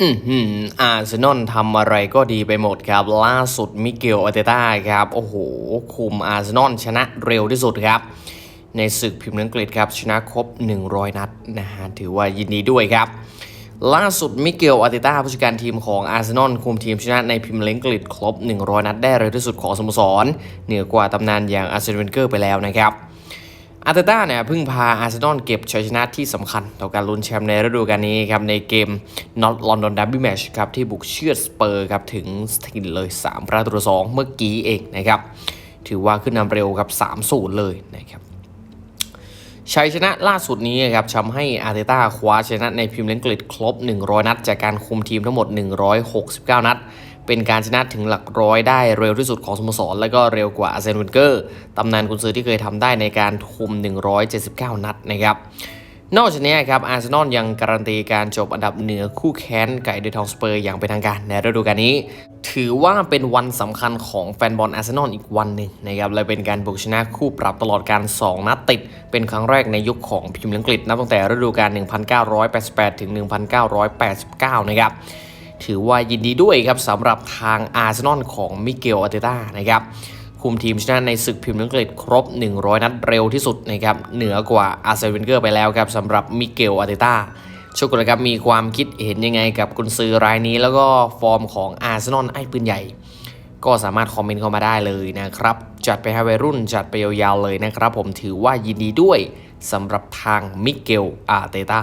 อือหืออาร์เซนอลทำอะไรก็ดีไปหมดครับ ล่าสุดมิเกลอาเตต้าครับ โอ้โห คุมอาร์เซนอลชนะเร็วที่สุดครับ ในศึกพิมพ์อังกฤษครับ ชนะครบ 100 นัดนะฮะ ถือว่ายินดีด้วยครับ ล่าสุดมิเกลอาร์เตต้าผู้จัดการทีมของอาร์เซนอลคุมทีมชนะในพิมพ์อังกฤษครบ 100 นัดได้เร็วที่สุดของสโมสร เหนือกว่าตำนานอย่างอาร์เซนเวนเกอร์ไปแล้วนะครับ อาร์เตต้าเนี่ยเพิ่งพาอาร์เซนอลเก็บชัยชนะที่สำคัญ ต่อการลุ้นแชมป์ในฤดูกาลนี้ครับในเกม Not London Derby Match ครับที่บุกเชือดสเปอร์ครับถึงสถินเลย 3 ประตูต่อสองเมื่อกี้เองนะครับถือว่าขึ้นนำเร็วครับ3-0เลยนะครับชัยชนะล่าสุดนี้ครับทำให้อาร์เตต้าคว้าชนะในพรีเมียร์ลีกอังกฤษครบ 100 นัด จากการคุมทีมทั้งหมด 169 นัด เป็นการชนะถึงหลักร้อยได้เร็วที่สุดของสโมสร และก็เร็วกว่าอาร์เซนเวนเกอร์ตำนานกุนซือที่เคยทำได้ในการคุม 179 นัดนะครับนอกจากนี้ครับอาร์เซนอลยังการันตีการจบอันดับเหนือคู่แค้นไก่เดอทองสเปอร์อย่างเป็นทางการในฤดูกาลนี้ ถือว่าเป็นวันสำคัญของแฟนบอลอาร์เซนอลอีกวันหนึ่งนะครับและเป็นการบุกชนะคู่ปรับตลอดการ 2 นัดติด เป็นครั้งแรกในยุคของพรีเมียร์ลีกอังกฤษนับตั้งแต่ฤดูกาล1988ถึง1989 นะครับ ถือว่ายินดีด้วยครับสำหรับทางอาร์เซนอลของมิเกลอาร์เตต้านะครับคุมทีมชนะในศึกพรีเมียร์อังกฤษครบ 100 นัดเร็วที่สุดนะครับเหนือกว่าอาร์เซนเวนเกอร์ไปแล้วครับสำหรับมิเกลอาร์เตต้าชุกุลครับมีความคิดเห็นยังไงกับกุนซือรายนี้ แล้วก็ฟอร์มของอาร์เซนอลไอ้ปืนใหญ่ ก็สามารถคอมเมนต์เข้ามาได้เลยนะครับ จัดไปให้วัยรุ่นจัดไปยาวๆเลยนะครับ ผมถือว่ายินดีด้วยสำหรับทางมิเกลอาร์เตต้า